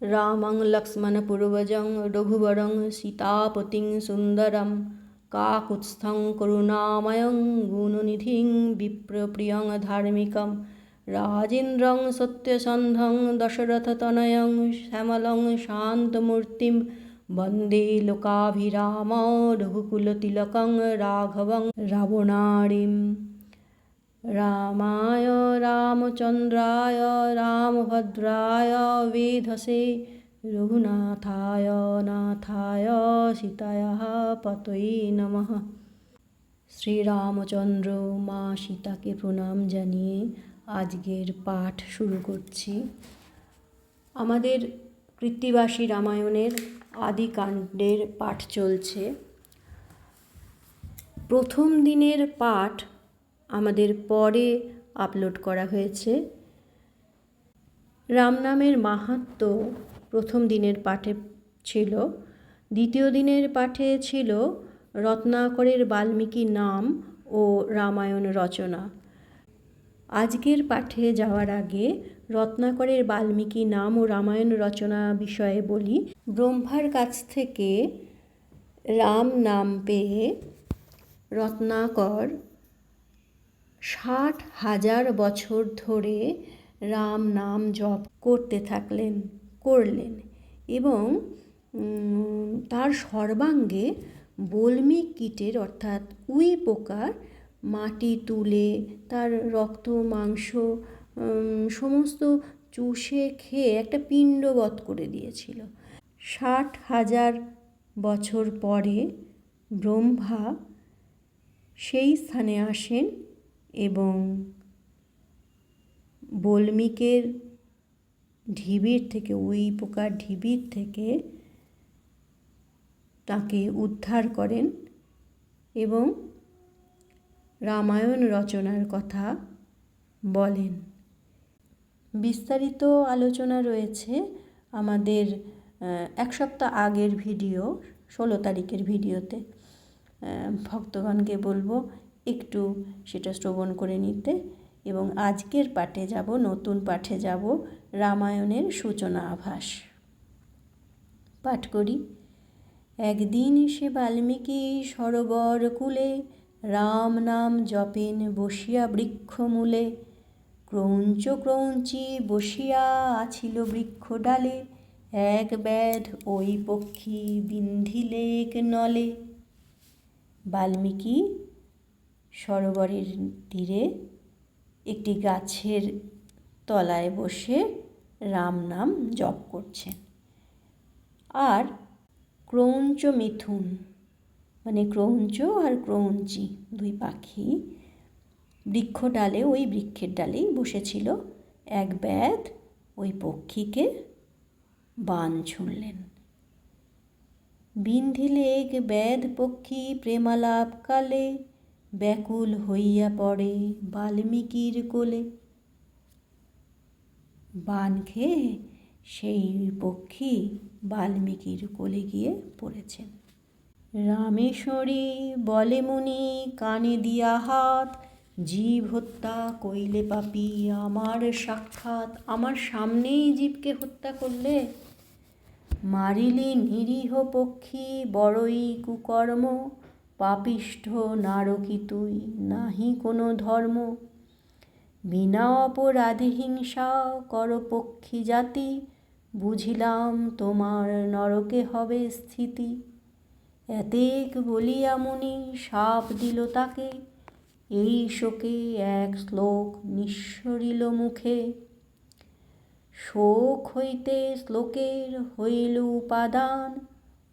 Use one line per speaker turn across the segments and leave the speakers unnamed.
রামং লক্ষ্মণপূর্বজং রঘুবরং সীতাপতিং সুন্দরম কাকুৎস্থং করুণাময়ং গুণনিধিং বিপ্রপ্রিয়ং ধার্মিকম রাজেন্দ্রং সত্যসন্ধং দশরথতনয়ং শ্যামলং শান্তমূর্তিম বন্দে লোকাভিরাম রঘুকুলতিলকং রাঘবং রাবণারিম রামায় রামচন্দ্রায় রামভদ্রায় বেধসে রঘুনাথায় নাথায় সীতায়াः পতয়ে নমঃ শ্রীরামচন্দ্র মা সীতাকে প্রণাম জানিয়ে আজকের পাঠ শুরু করছি। আমাদের কৃত্তিবাসী রামায়ণের আদি কাণ্ডের পাঠ চলছে। প্রথম দিনের পাঠ আমাদের পরে আপলোড করা হয়েছে। রামনামের মাহাত্ম প্রথম দিনের পাঠে ছিল। দ্বিতীয় দিনের পাঠে ছিল রত্নাকরের বাল্মীকি নাম ও রামায়ণ রচনা। আজকের পাঠে যাওয়ার আগে রত্নাকরের বাল্মীকি নাম ও রামায়ণ রচনা বিষয়ে বলি। ব্রহ্মার কাছ থেকে রাম নাম পেয়ে রত্নাকর ষাট হাজার বছর ধরে রাম নাম জপ করতে থাকলেন, করলেন এবং তার সর্বাঙ্গে বলমি কীটের অর্থাৎ উই পোকার মাটি তুলে তার রক্ত, মাংস সমস্ত চুষে খেয়ে একটা পিণ্ডবধ করে দিয়েছিল। ষাট হাজার বছর পরে ব্রহ্মা সেই স্থানে আসেন এবং বল্মিকের ঢিবির থেকে, ওই পোকার ঢিবির থেকে তাকে উদ্ধার করেন এবং রামায়ণ রচনার কথা বলেন। বিস্তারিত আলোচনা রয়েছে আমাদের এক সপ্তাহ আগের ভিডিও, ষোলো তারিখের ভিডিওতে। ভক্তগণকে বলব একটু সেটা শ্রবণ করে নিতে এবং আজকের পাঠে যাব, নতুন পাঠে যাব রামায়ণের সূচনা আভাস। পাঠ করি। একদিন সে বাল্মীকি সরোবর কুলে রাম নাম জপেন বসিয়া বৃক্ষমূলে ক্রৌঞ্চ ক্রৌঞ্চি বসিয়া আছিল বৃক্ষ ডালে, এক ব্যাধ ওই পক্ষী বিন্ধিলেক নলে। বাল্মীকি সরোবরের তীরে একটি গাছের তলায় বসে রাম নাম জপ করছেন আর ক্রৌঞ্চ মিথুন মানে ক্রৌঞ্চ আর ক্রৌঞ্চি দুই পাখি বৃক্ষ ডালে, ওই বৃক্ষের ডালেই বসেছিল। এক ব্যাধ ওই পক্ষীকে বান ছুঁড়লেন। বিন্ধিলে এক ব্যাধ পক্ষী প্রেমালাপ কালে ব্যাকুল হইয়া পড়ে বাল্মীকির কোলে। বান খেয়ে সেই পক্ষী বাল্মীকির কোলে গিয়ে পড়েছেন রামেশ্বরী বলে মুনি, কানে দিয়া হাত, জীব হত্যা কইলে পাপি, আমার সাক্ষাৎ, আমার সামনেই জীবকে হত্যা করলে। মারিলে নিরীহ পক্ষী, বড়ই কুকর্ম পাপিষ্ঠ নারকি তুই, নাহি কোনো ধর্ম। বিনা অপরাধে হিংসা কর পক্ষী জাতি, বুঝিলাম তোমার নরকে হবে স্থিতি। এতেক বলিয়া মুনি সাপ দিল তাকে, এই শোকে এক শ্লোক নিঃসরিল মুখে। শোক হইতে শ্লোকের হইল উপাদান,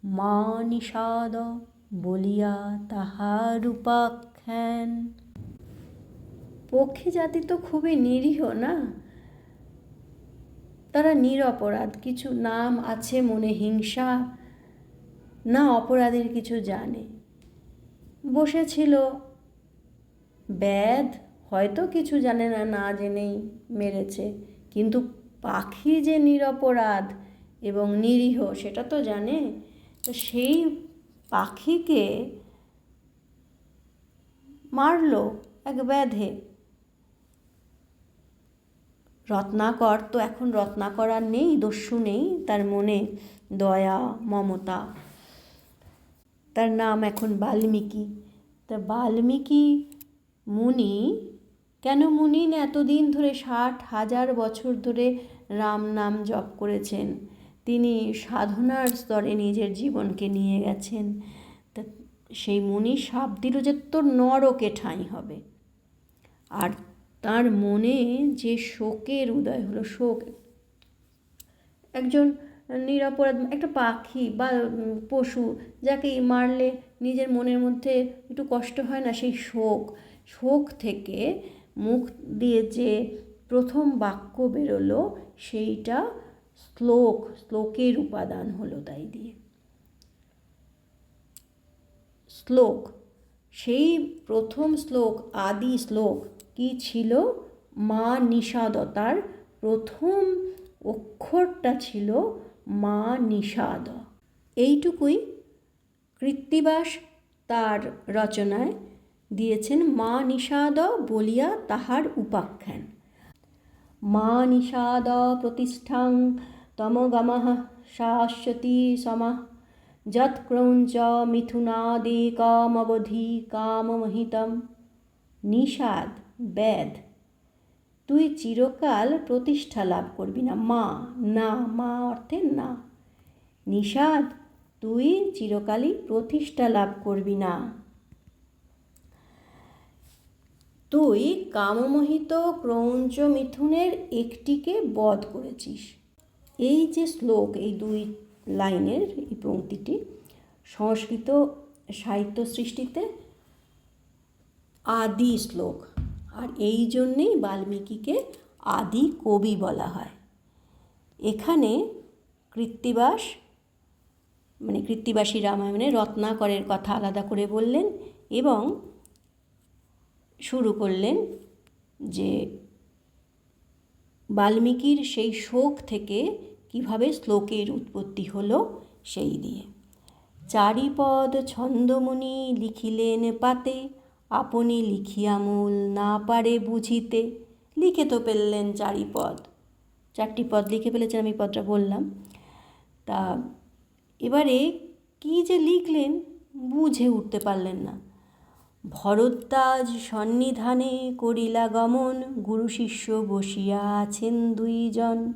মা নিষাদ। বলিয়া তাহার উপাখ্যান। পক্ষী জাতি তো খুবই নিরীহ না? তারা নিরপরাধ, কিছু নাম আছে মনে হিংসা, না অপরাধের কিছু জানে। বসেছিল ব্যাধ, হয়তো কিছু জানে না না জেনেই মেরেছে। কিন্তু পাখি যে নিরপরাধ এবং নিরীহ, সেটা তো জানে? তো সেই পাখিকে মারল এক ব্যাধে। রত্নাকর তো এখন রত্নাকর আর নেই, দস্যু নেই তার মনে দয়া, মমতা। তার নাম এখন বাল্মীকি। তা বাল্মীকি মুনি, কেন মুনি এতদিন ধরে ষাট হাজার বছর ধরে রাম নাম জপ করেছেন? তিনি সাধনার স্তরে নিজের জীবনকে নিয়ে গেছেন। তা সেই মুনি সাপ দিল যে তোর নরকে ঠাঁই হবে। আর তার মনে যে শোকের উদয় হলো, শোক একজন নিরপরাধ একটা পাখি বা পশু যাকে মারলে নিজের মনের মধ্যে একটু কষ্ট হয় না, সেই শোক শোক থেকে মুখ দিয়ে যে প্রথম বাক্য বেরোলো, সেইটা শ্লোক, শ্লোকের উপাদান হলো তাই দিয়ে। শ্লোক, সেই প্রথম শ্লোক, আদি শ্লোক কি ছিল? মা নিষাদতার প্রথম অক্ষরটা ছিল মা নিষাদ। এইটুকুই কৃত্তিবাস তার রচনায় দিয়েছেন, মা নিষাদ বলিয়া তাহার উপাখ্যান। মা নিষাদ প্রতিষ্ঠাং তমগমঃ শাশ্বতী সমা যৎক্রৌঞ্চ মিথুনাদি কামবধি কামমহিতম। নিষাদ, বেদ, তুই চিরকাল প্রতিষ্ঠা লাভ করবি না। মা না, মা অর্থে না। নিষাদ, তুই চিরকালই প্রতিষ্ঠা লাভ করবি না। তুই কামমোহিত ক্রৌঞ্চ মিথুনের একটিকে বধ করেছিস। এই যে শ্লোক, এই দুই লাইনের, এই পংক্তিটি সংস্কৃত সাহিত্য সৃষ্টিতে আদি শ্লোক। আর এই জন্যেই বাল্মীকিকে আদি কবি বলা হয়। এখানে কৃত্তিবাস মানে কৃত্তিবাসী রামায়ণে রত্নাকরের কথা আলাদা করে বললেন এবং শুরু করলেন যে বাল্মীকির সেই শোক থেকে কীভাবে শ্লোকের উৎপত্তি হলো সেই দিয়ে চারিপদ ছন্দমণি লিখিলেন পাতে, আপনি লিখিয়া মূল না পারে বুঝিতে। লিখে তো ফেললেন চারি পদ চারটি পদ লিখে ফেলেছেন, আমি পদটা বললাম। তা এবারে কি যে লিখলেন বুঝে উঠতে পারলেন না। ভরদ্বাজ সন্নিধানে করিলা গমন, গুরু শিষ্য বসিয়া আছেন দুইজন।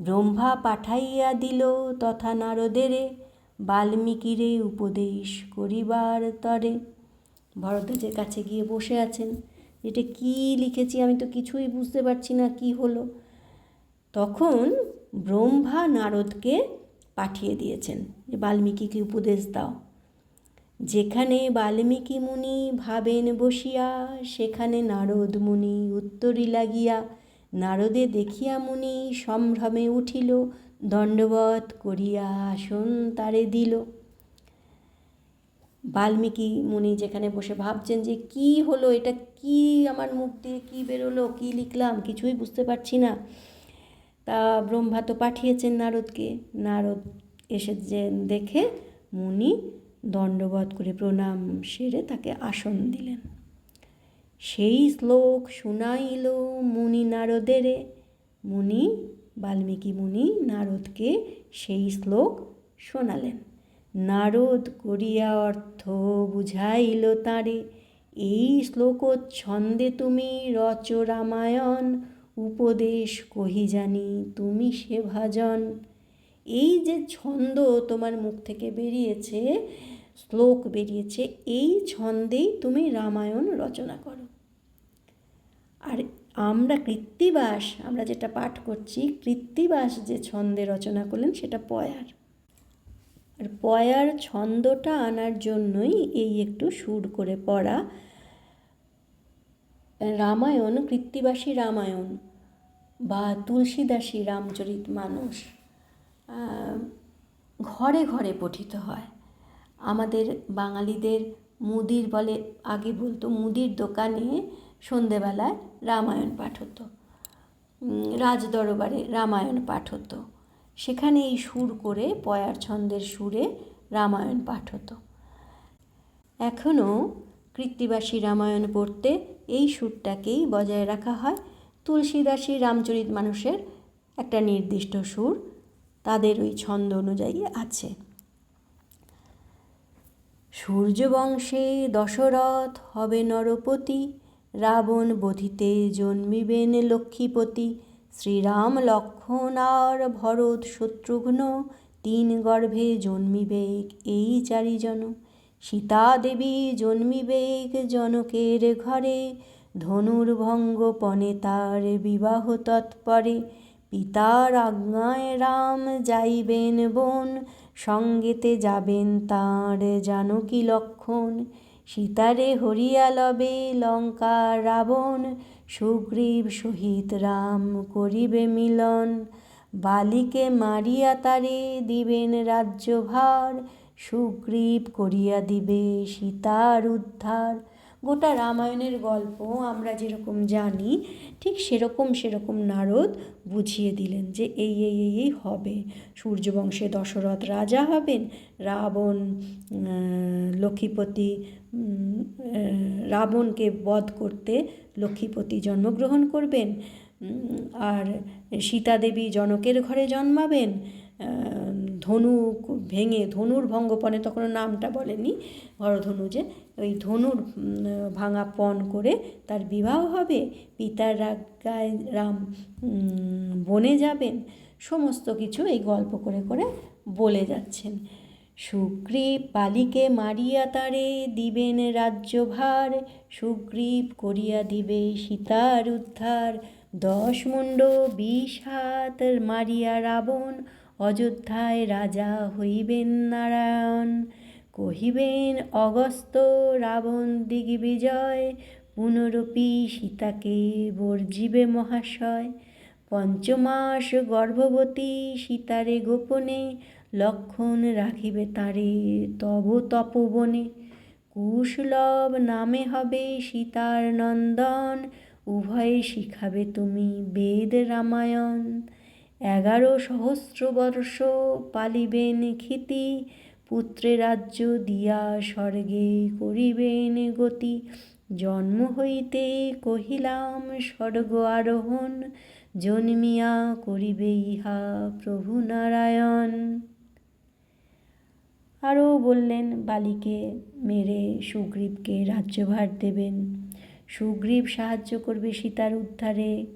ব্রহ্মা পাঠাইয়া দিল তথা নারদেরে বাল্মীকিরে উপদেশ করিবার তরে। ভরদ্বাজের কাছে গিয়ে বসে আছেন। এটা কি লিখেছি আমি তো কিছুই বুঝতে পারছি না, কি হলো? তখন ব্রহ্মা নারদকে পাঠিয়ে দিয়েছেন যে, বাল্মীকিকে উপদেশ দাও। যেখানে বাল্মীকি মুনি ভাবেন বসিয়া, সেখানে নারদ মুনি উত্তরি লাগিয়া, নারদে দেখিয়া মুনি সম্ভ্রমে উঠিল দণ্ডবত করিয়া আসন তারে দিল। বাল্মীকি মুনি যেখানে বসে ভাবছেন যে কি হলো, এটা কি আমার মুখ দিয়ে কী বেরোলো, কী লিখলাম, কিছুই বুঝতে পারছি না। তা ব্রহ্মা তো পাঠিয়েছেন নারদকে। নারদ এসে যে দেখে মুনি দণ্ডবধ করে প্রণাম সেরে তাকে আসন দিলেন। সেই শ্লোক শুনাইল মুনি নারদেরে। মুনি, বাল্মীকি মুনি নারদকে সেই শ্লোক শোনালেন। নারদ করিয়া অর্থ বুঝাইল তাঁরে, এই শ্লোক ছন্দে তুমি রচ রামায়ণ, উপদেশ কহি জানি তুমি সে ভাজন। এই যে ছন্দ তোমার মুখ থেকে বেরিয়েছে শ্লোক বেরিয়েছে, এই ছন্দেই তুমি রামায়ণ রচনা করো। আর আমরা কৃত্তিবাস, আমরা যেটা পাঠ করছি, কৃত্তিবাস যে ছন্দে রচনা করলেন সেটা পয়ার। আর পয়ার ছন্দটা আনার জন্যই এই একটু সুর করে পড়া, রামায়ণ কৃত্তিবাসী রামায়ণ বা তুলসীদাসী রামচরিত মানুষ ঘরে ঘরে পঠিত হয়। আমাদের বাঙালিদের মুদির বলে, আগে বলতো মুদির দোকানে সন্ধেবেলায় রামায়ণ পাঠ হতো। রাজদরবারে রামায়ণ পাঠ হতো। সেখানে এই সুর করে, পয়ার ছন্দের সুরে রামায়ণ পাঠ হতো। এখনও কৃত্তিবাসী রামায়ণ পড়তে এই সুরটাকেই বজায় রাখা হয়। তুলসীদাসী রামচরিত মানুষের একটা নির্দিষ্ট সুর, তাদের ওই ছন্দ অনুযায়ী আছে। সূর্যবংশে দশরথ হবে নরপতি, রাবণ বধিতে জন্মিবেন লক্ষ্মীপতি শ্রীরাম লক্ষ্মণ আর ভরত শত্রুঘ্ন তিন গর্ভে জন্মিবেক এই চারিজন। সীতা দেবী জন্মিবেক জনকের ঘরে ধনুর্ভঙ্গ পণে তার বিবাহ তৎপরে। পিতার আজ্ঞায় রাম যাইবেন বন, সঙ্গেতে যাবেন তাঁর জানকী লক্ষণ। সীতারে হরিয়া লবে লঙ্কা রাবণ, সুগ্রীব সহিত রাম করিবে মিলন। বালিকে মারিয়া তারে দিবেন রাজ্যভার, সুগ্রীব করিয়া দিবে সীতার উদ্ধার। গোটা রামায়ণের গল্প আমরা যেরকম জানি, ঠিক সেরকম সেরকম নারদ বুঝিয়ে দিলেন যে এই এই এই এই হবে। সূর্যবংশে দশরথ রাজা হবেন, রাবণ লক্ষ্মীপতি রাবণকে বধ করতে লক্ষ্মীপতি জন্মগ্রহণ করবেন আর সীতাদেবী জনকের ঘরে জন্মাবেন ধনু ভেঙে, ধনুর ভঙ্গপণে তখন নামটা বলেনি হরধনু যে, ওই ধনুর ভাঙা পণ করে তার বিবাহ হবে, পিতার রাজ্ঞায় রাম বনে যাবেন, সমস্ত কিছু এই গল্প করে করে বলে যাচ্ছেন। সুগ্রীব বালিকে মারিয়া তারে দিবেন রাজ্যভার, সুগ্রীব করিয়া দিবে সীতার উদ্ধার, দশ মুণ্ড বিষ হাত মারিয়া রাবণ অযোধ্যায় রাজা হইবেন নারায়ণ, কহিবেন, অগস্ত রাবণ দিগ্বিজয়, পুনরপি সীতাকে বর্জিবে মহাশয়। পঞ্চমাস গর্ভবতী সীতারে গোপনে, লক্ষণ রাখিবে তারে তব তপবনে। কুশলভ নামে হবে সীতার নন্দন, উভয়ে শিখাবে তুমি বেদ রামায়ণ। এগারো সহস্র বর্ষ পালিবেন খ্যাতি পুত্রে রাজ্য দিয়া স্বর্গে করিবেন গতি। জন্ম হইতে কহিলাম, স্বর্গ আরোহণ, জন্মিয়া করিবে ইহা প্রভু নারায়ণ। আরও বললেন বালিকে, মেরে সুগ্রীবকে রাজ্যভার দেবেন। সুগ্রীব সাহায্য করবে সীতার উদ্ধারে।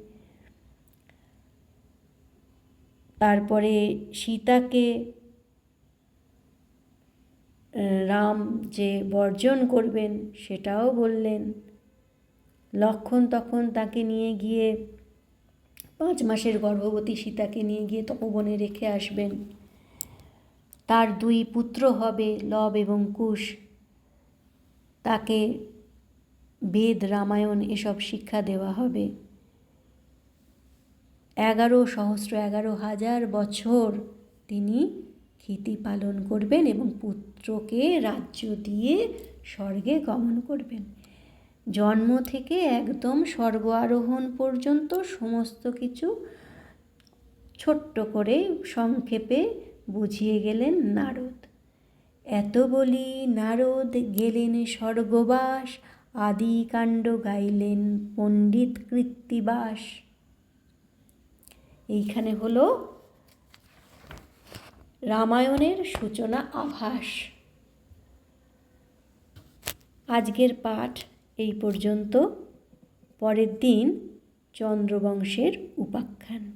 তারপরে সীতাকে রাম যে বর্জন করবেন সেটাও বললেন। লক্ষণ তখন তাকে নিয়ে গিয়ে পাঁচ মাসের গর্ভবতী সীতাকে নিয়ে গিয়ে তপবনে রেখে আসবেন। তার দুই পুত্র হবে লব এবং কুশ। তাকে বেদ, রামায়ণ এসব শিক্ষা দেওয়া হবে। এগারো সহস্র এগারো হাজার বছর তিনি খ্যাতি পালন করবেন এবং পুত্রকে রাজ্য দিয়ে স্বর্গে গমন করবেন। জন্ম থেকে একদম স্বর্গ আরোহণ পর্যন্ত সমস্ত কিছু ছোট্ট করে সংক্ষেপে বুঝিয়ে গেলেন নারদ। এত বলি নারদ গেলেন স্বর্গবাস, আদিকাণ্ড গাইলেন পণ্ডিত কৃত্তিবাস। এইখানে হলো রামায়ণের সূচনা আভাস। আজকের পাঠ এই পর্যন্ত। পরের দিন চন্দ্রবংশের উপাখ্যান।